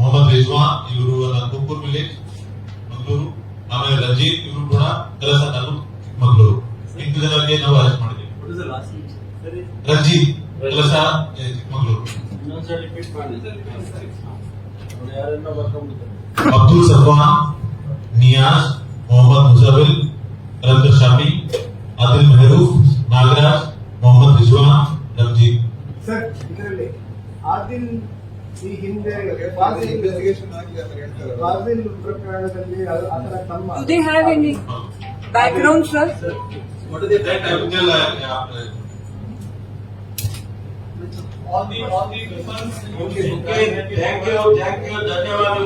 ಮೊಹಮ್ಮದ್ ರಿಜ್ವಾನ್ ಇವರು ನಂದಪುರ್ ವಿಲೇಜ್ ಮಂಗಳೂರು ಆಮೇಲೆ ರಂಜಿತ್ ಇವರು ಕೂಡ ಕೆಲಸ ತಾಲೂಕ್ ಚಿಕ್ಕಮಗಳೂರು ಎಂಟು ಜನರಿಗೆ ನಾವು ಅರೆಸ್ಟ್ ಮಾಡಿದ್ದೀವಿ ರಂಜಿತ್ ಕೆಲಸ ಏ, ಚಿಕ್ಕಮಗಳೂರು ಅಬ್ದುಲ್ ಸಫಾನ್ ನಿಯಾಜ್ ಮೊಹಮ್ಮದ್ ಮುಜಾಬಿಲ್ ಕಲಂದರ್ ಶಾಫಿ ಆದಿಲ್ ಮೆಹರೂಫ್ ನಾಗರಾಜ್ ಮೊಹಮ್ಮದ್ ರಿಜ್ವಾನ್ ರಂಜಿತ್ ಸರ್ ಇದರಲ್ಲಿ ಆದಿಲ್ ಈ ಹಿಂದೆ ಇನ್ವೆಸ್ಟಿಗೇಷನ್ ಆಗಿದೆ ಅಂತ ಹೇಳ್ತಾರೆ ಫಾಜಿಲ್ ಪ್ರಕರಣದಲ್ಲಿ ಅದು- ಅದರ ತಮ್ಮ Do they have any background, sir? On the on the defense, okay, thank you, thank you, ಧನ್ಯವಾದ